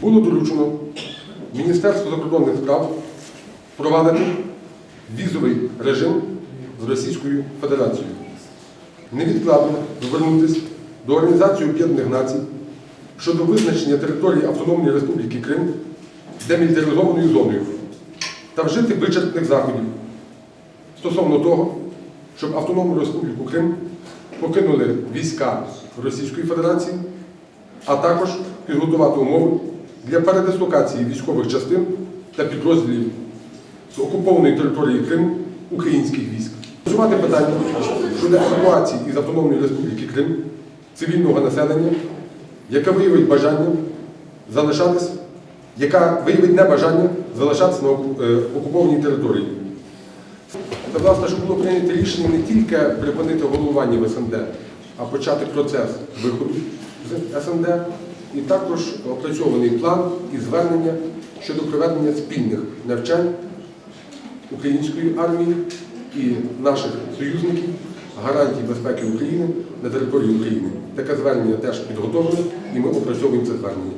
Було доручено Міністерству закордонних справ впровадити візовий режим з Російською Федерацією. Невідкладно звернутися до Організації Об'єднаних Націй щодо визначення території Автономної Республіки Крим демілітаризованою зоною та вжити вичерпних заходів стосовно того, щоб Автономну Республіку Крим покинули війська Російської Федерації, а також підготувати умови для передислокації військових частин та підрозділів з окупованої території Криму українських військ. Розвивати питання щодо евакуації із Автономної Республіки Крим цивільного населення, яке виявить бажання залишатись, яка виявить небажання залишатися на е, окупованій території. Це, власне, що було прийнято рішення не тільки припинити головування в СНД, а почати процес виходу з СНД, і також опрацьований план і звернення щодо проведення спільних навчань української армії і наших союзників гарантій безпеки України на території України. Таке звернення теж підготовлене, і ми опрацьовуємо це звернення.